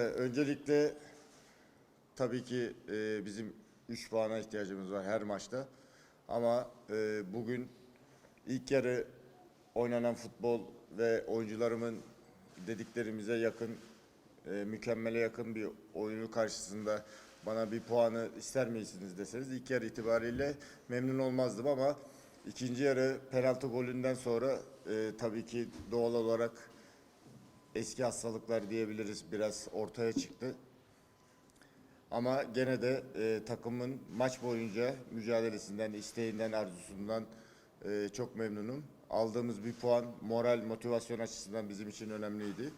Ee, Öncelikle tabii ki e, bizim 3 puana ihtiyacımız var her maçta. Ama e, bugün ilk yarı oynanan futbol ve oyuncularımın dediklerimize yakın, e, mükemmele yakın bir oyunu karşısında bana bir puanı ister misiniz deseniz ilk yarı itibariyle memnun olmazdım ama ikinci yarı penaltı golünden sonra e, tabii ki doğal olarak eski hastalıklar diyebiliriz biraz ortaya çıktı. Ama gene de e, takımın maç boyunca mücadelesinden, isteğinden, arzusundan e, çok memnunum. Aldığımız bir puan moral, motivasyon açısından bizim için önemliydi.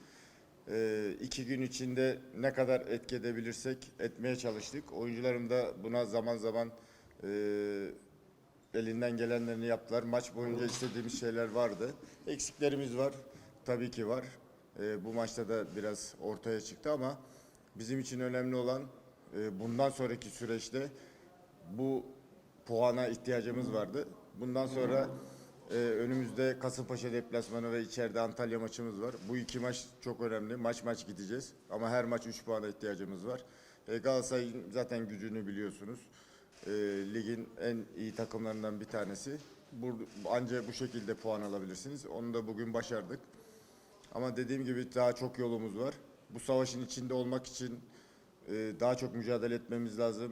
E, iki gün içinde ne kadar etki edebilirsek etmeye çalıştık. Oyuncularım da buna zaman zaman e, elinden gelenlerini yaptılar. Maç boyunca istediğimiz şeyler vardı. Eksiklerimiz var. Tabii ki var. Ee, bu maçta da biraz ortaya çıktı ama bizim için önemli olan e, bundan sonraki süreçte bu puana ihtiyacımız vardı. Bundan sonra e, önümüzde Kasımpaşa deplasmanı ve içeride Antalya maçımız var. Bu iki maç çok önemli. Maç maç gideceğiz ama her maç 3 puana ihtiyacımız var. E, Galatasaray'ın zaten gücünü biliyorsunuz. E, ligin en iyi takımlarından bir tanesi. Bur anca bu şekilde puan alabilirsiniz. Onu da bugün başardık. Ama dediğim gibi daha çok yolumuz var. Bu savaşın içinde olmak için e, daha çok mücadele etmemiz lazım.